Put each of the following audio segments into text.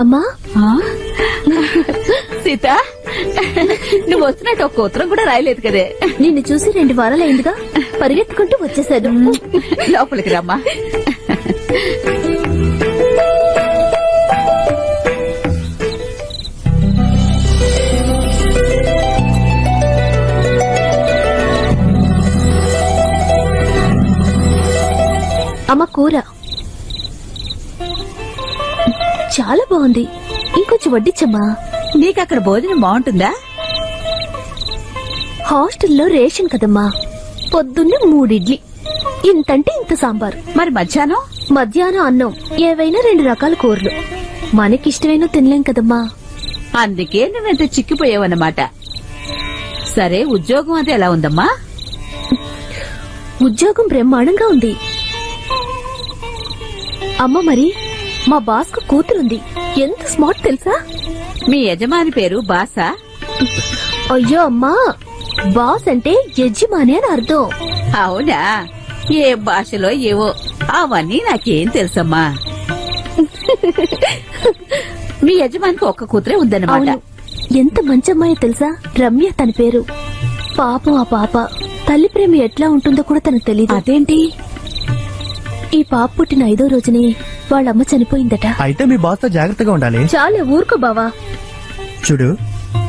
అమ్మా? సీత నువ్వు వస్తున్నట్టు ఒక ఉత్తరం కూడా రాయలేదు కదే. నిన్ను చూసి రెండు వారాలైందిగా పరిగెత్తుకుంటూ వచ్చేసాడు లోపలికి రమ్మా. అమ్మ కూర. చాలా బాగుంది. ఇంకొంచెం వడ్డించమ్మా నీకు అక్కడ భోజనం బాగుంటుందా? హాస్టల్లో రేషన్ కదమ్మా. పొద్దున్నే మూడిడ్లీ. ఇంతంటే ఇంత సాంబార్. మరి మధ్యాహ్నం? మధ్యాహ్నం అన్నం. ఏవైనా రెండు రకాల కూరలు. మనకిష్టమైన తినలేం కదమ్మా. అందుకే నువ్వెంత చిక్కిపోయావన్నమాట. సరే ఉద్యోగం అది ఎలా ఉందమ్మా? ఉద్యోగం బ్రహ్మాండంగా ఉంది. అమ్మ మరి మా బాస్కు కూతురుంది. ఎంత స్మార్ట్ తెలుసా? మీ యజమాని పేరు బాసా? అయ్యో అమ్మా బాస్ అంటే యజమాని అని అర్థం. అవునా? ఏ భాషలో ఏవో? అవన్నీ నాకేం తెలుసమ్మా. మీ యజమానికి ఒక్క కూతురే ఉందన్నమాట. ఎంత మంచి అమ్మాయో తెలుసా? రమ్య తన పేరు. పాపం ఆ పాప. తల్లి ప్రేమ ఎట్లా ఉంటుందో కూడా తనకు తెలియదు అదేంటి? ఈ పాప పుట్టిన ఐదో రోజునే వాళ్ళమ్మ చనిపోయిందట. అయితే మీ బాస్తో జాగ్రత్తగా ఉండాలి. చాలా ఊరుకో బావా. చూడు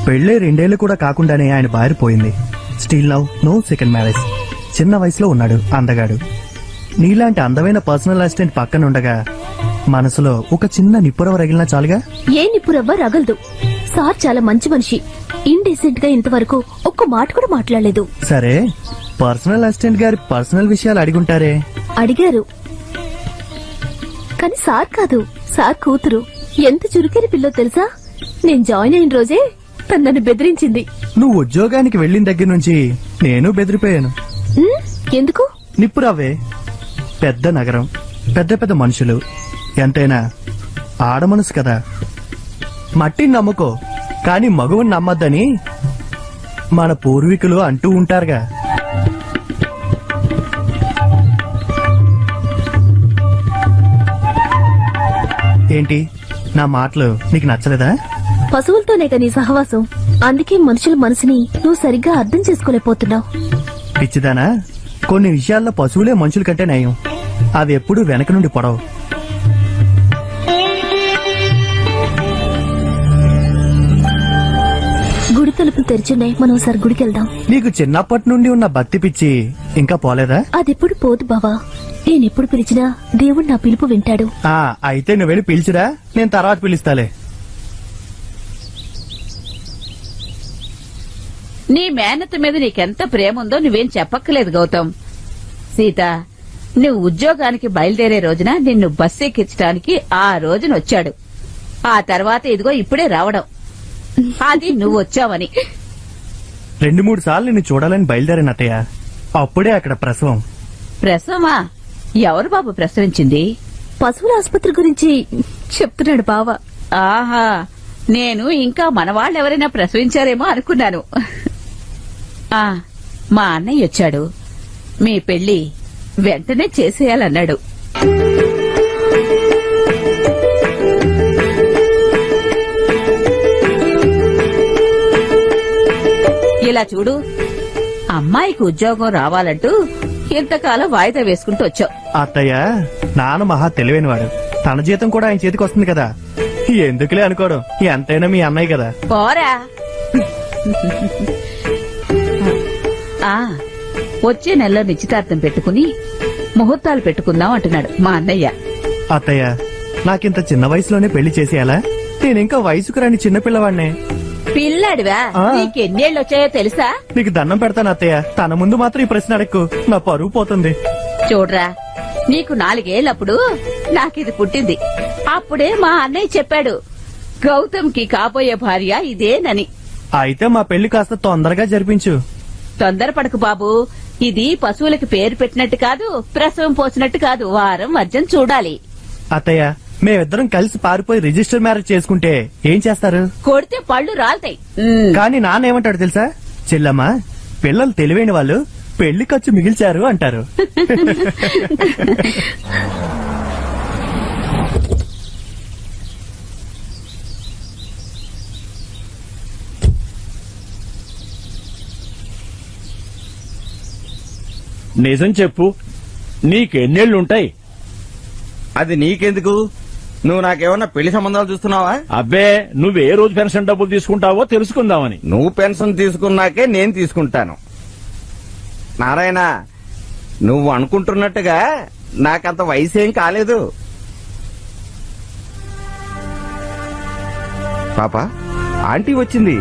పెళ్ళే రెండేళ్ళు కూడా కాకుండానే ఆయన భార్య పోయింది. Still now no second marriage. చిన్న వయసులో ఉన్నాడు అందగాడు. నీలాంటి అందమైన పర్సనల్ అసిస్టెంట్ పక్కన ఉండగా మనసులో ఒక చిన్న నిప్పురవ రగిలినా చాలుగా? ఏ నిప్పురవ్వ రగలదు. సార్ చాలా మంచి మనిషి. ఇండీసెంట్గా ఇంతవరకు ఒక్క మాట కూడా మాట్లాడలేదు. సరే పర్సనల్ అసిస్టెంట్ గారి పర్సనల్ విషయాలు అడిగుంటారే? అడిగారు. కానీ సార్ కాదు. సార్ కూతురు. ఎంత చురుకైన పిల్లో తెలుసా? నేను జాయిన్ అయిన రోజే తను నన్ను బెదిరించింది. నువ్వు ఉద్యోగానికి వెళ్ళిన దగ్గర నుంచి నేను బెదిరిపోయాను. ఎందుకు? నిప్పురవ్వే పెద్ద నగరం పెద్ద పెద్ద మనుషులు. ఎంతైనా ఆడ మనసు కదా. మట్టిని నమ్ముకో కాని మగువుని నమ్మద్దని మన పూర్వీకులు అంటూ ఉంటారుగా. ఏంటి? నా మాటలు నీకు నచ్చలేదా? పశువులతోనే నీ సహవాసం. అందుకే మనుషుల మనసుని నువ్వు సరిగ్గా అర్థం చేసుకోలేకపోతున్నావు. పిచ్చిదానా? కొన్ని విషయాల్లో పశువులే మనుషుల కంటే నయం. అవి ఎప్పుడూ వెనక నుండి పొడవు. తలుపులు తెరిచున్నాయి. మనం ఒకసారి గుడికి వెళ్దాం. నీకు చిన్నప్పటి నుండి ఉన్న భక్తి పిచ్చి ఇంకా పోలేదా? అదెప్పుడు పోదు బావా. నేనెప్పుడు పిలిచినా దేవుడు నా పిలుపు వింటాడు. ఆ అయితే నువ్వు వెళ్ళి పిలిచిరా. నేను తర్వాత పిలుస్తాలే. నీ మేనత్త మీద నీకెంత ప్రేమ ఉందో నువ్వేం చెప్పక్కలేదు గౌతమ్. సీత నువ్వు ఉద్యోగానికి బయలుదేరే రోజున నిన్ను బస్సు ఎక్కించడానికి ఆ రోజున వచ్చాడు ఆ తర్వాత ఇదిగో ఇప్పుడే రావడం. అది నువ్వు వచ్చావని. రెండు మూడు సార్లు నిన్ను చూడాలని బయలుదేరాను అత్తయ్య. అప్పుడే అక్కడ ప్రసవం. ప్రసవమా? ఎవరు బాబు ప్రసవించింది? పశువుల ఆసుపత్రి గురించి చెప్తున్నాడు బావ. ఆహా నేను ఇంకా మనవాళ్ళెవరైనా ప్రసవించారేమో అనుకున్నాను. ఆ మా అన్నయ్య వచ్చాడు. మీ పెళ్ళి వెంటనే చేసేయాలన్నాడు. ఇలా చూడు. అమ్మాయికి ఉద్యోగం రావాలంటూ ఇంతకాలం వాయిదా వేసుకుంటూ వచ్చావు. అత్తయ్య నాన్న మహా తెలివైనవాడు. తన జీతం కూడా ఆయన చేతికి వస్తుంది కదా. ఎందుకులే అనుకోవడం ఎంతైనా మీ అన్నయ్య కదా. పోరా. ఆ వచ్చే నెలలో నిశ్చితార్థం పెట్టుకుని ముహూర్తాలు పెట్టుకుందాం అంటున్నాడు మా అన్నయ్య. అత్తయ్య నాకింత చిన్న వయసులోనే పెళ్ళి చేసేయాలా? నేను ఇంకా వయసుకు రాని చిన్నపిల్లవాడినే పిల్లాడివా. నీకెన్నేళ్ళు వచ్చాయో తెలుసా? నీకు దండం పెడతాను అత్తయ్య. తన ముందు మాత్రం ఈ ప్రశ్న అడక్కు. నా పరువు పోతుంది. చూడరా నీకు నాలుగేళ్ళప్పుడు నాకిది పుట్టింది. అప్పుడే మా అన్నయ్య చెప్పాడు గౌతమ్కి కాబోయే భార్య ఇదేనని. అయితే మా పెళ్ళి కాస్త తొందరగా జరిపించు. తొందరపడకు బాబు. ఇది పశువులకి పేరు పెట్టినట్టు కాదు ప్రసవం పోసినట్టు కాదు. వారం వర్జం చూడాలి. అత్తయ్య మేమిద్దరం కలిసి పారిపోయి రిజిస్టర్ మ్యారేజ్ చేసుకుంటే ఏం చేస్తారు? కొడితే పళ్ళు రాలతాయి. కానీ నాన్న ఏమంటాడు తెలుసా? చెల్లమ్మా పిల్లలు తెలివైన వాళ్ళు పెళ్ళి ఖర్చు మిగిల్చారు అంటారు. నిజం చెప్పు. నీకెన్నేళ్ళుంటాయి. అది నీకెందుకు? నువ్వు నాకేమన్నా పెళ్ళి సంబంధాలు చూస్తున్నావా? అబ్బే నువ్వు ఏ రోజు పెన్షన్ డబ్బులు తీసుకుంటావో తెలుసుకుందామని. నువ్వు పెన్షన్ తీసుకున్నాకే నేను తీసుకుంటాను. నారాయణ నువ్వు అనుకుంటున్నట్టుగా నాకంత వయసు ఏం కాలేదు. పాప ఆంటీ వచ్చింది.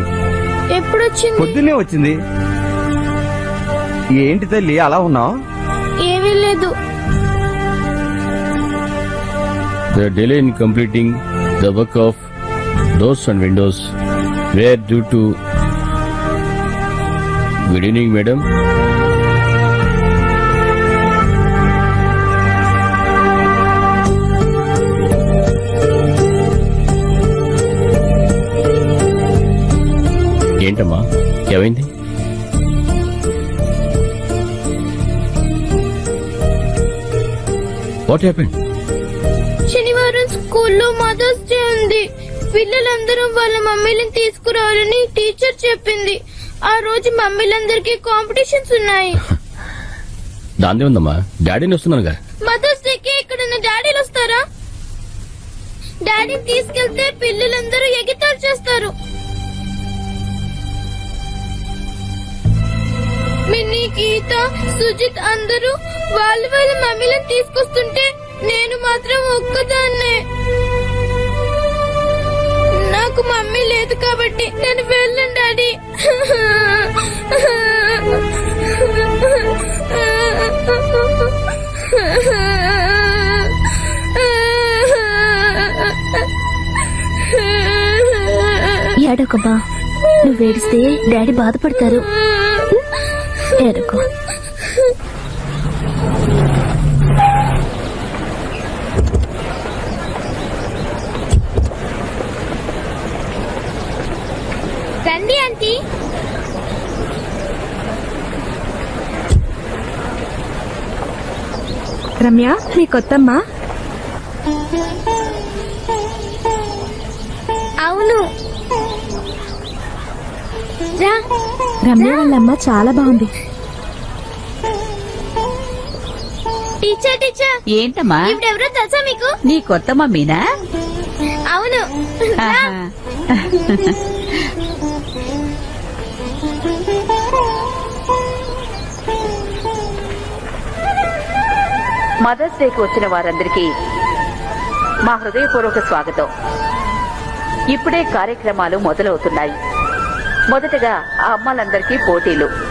ఎప్పుడొచ్చింది? పొద్దున్నే వచ్చింది. ఏంటి తల్లి అలా ఉన్నావు? The delay in completing the work of doors and windows were due to. Good evening, madam. ఏంటమ్మా ఏమైంది వాట్ హ్యాపెండ్ స్కూల్లో మదర్స్ డే ఉంది. పిల్లలందరూ వాళ్ళ మమ్మీలను తీసుకురావాలని టీచర్ చెప్పింది. ఆ రోజు మమ్మీలందరికీ కాంపిటీషన్స్ ఉన్నాయి. దాందే ఉందమ్మా. డాడీని వస్తున్నానుగా. మదర్స్ డేకి ఇక్కడ డాడీలు వస్తారా? డాడీని తీసుకెళ్తే పిల్లలందరూ ఎగితాలు చేస్తారు. మిన్నీ గీత సుజిత్ అందరూ వాళ్ళ వాళ్ళ మమ్మీలను తీసుకొస్తుంటే నేను మాత్రం ఒక్కదాన్నే. నాకు మమ్మీ లేదు కాబట్టి నేను వెళ్ళను డాడీ. ఏడకమ్మా నువ్వు ఏడిస్తే డాడీ బాధపడతారు. ఎడకో రండి ఆంటీ రమ్య నీ కొత్తమ్మా? అవును. రమ్య వాళ్ళమ్మ చాలా బాగుంది. Teacher teacher. ఏంటమ్మా? ఇవిడెవరో తెలుసా మీకు? నీ కొత్త మమ్మీనా అవును. మదర్స్ డేకి వచ్చిన వారందరికీ మా హృదయపూర్వక స్వాగతం. ఇప్పుడే కార్యక్రమాలు మొదలవుతున్నాయి. మొదటగా ఆ అమ్మలందరికీ పోటీలు.